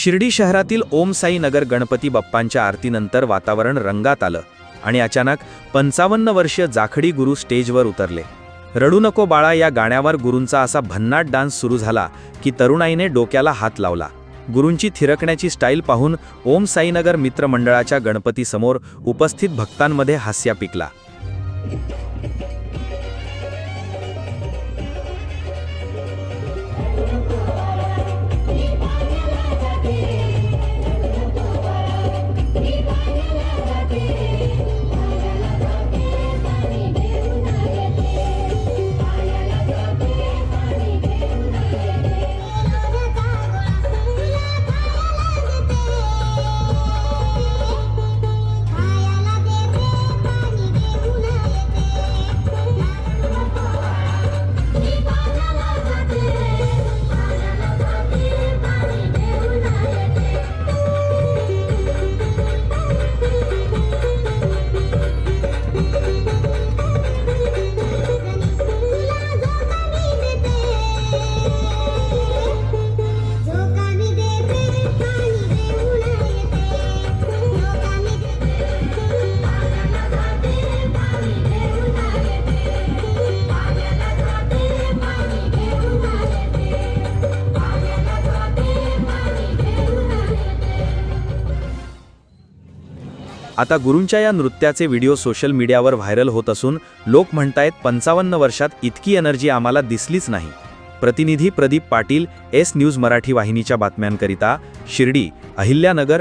शिर्डी शहरातील ओम साई नगर गणपती बाप्पांच्या आरतीनंतर वातावरण रंगात आलं आणि अचानक पंचावन्न वर्षीय जाखडी गुरु स्टेजवर उतरले. रडू नको बाळा या गाण्यावर गुरूंचा असा भन्नाट डान्स सुरू झाला की तरुणाईने डोक्याला हात लावला. गुरूंची थिरकण्याची स्टाईल पाहून ओम साईनगर मित्रमंडळाच्या गणपतीसमोर उपस्थित भक्तांमध्ये हास्या पिकला. आता गुरूंच्या या नृत्याचे व्हिडिओ सोशल मीडियावर व्हायरल होत असून लोक म्हणतायत पंचावन्न वर्षात इतकी एनर्जी आम्हाला दिसलीच नाही. प्रतिनिधी प्रदीप पाटील एस न्यूज मराठी वाहिनीच्या बातम्यांकरिता शिर्डी अहिल्यानगर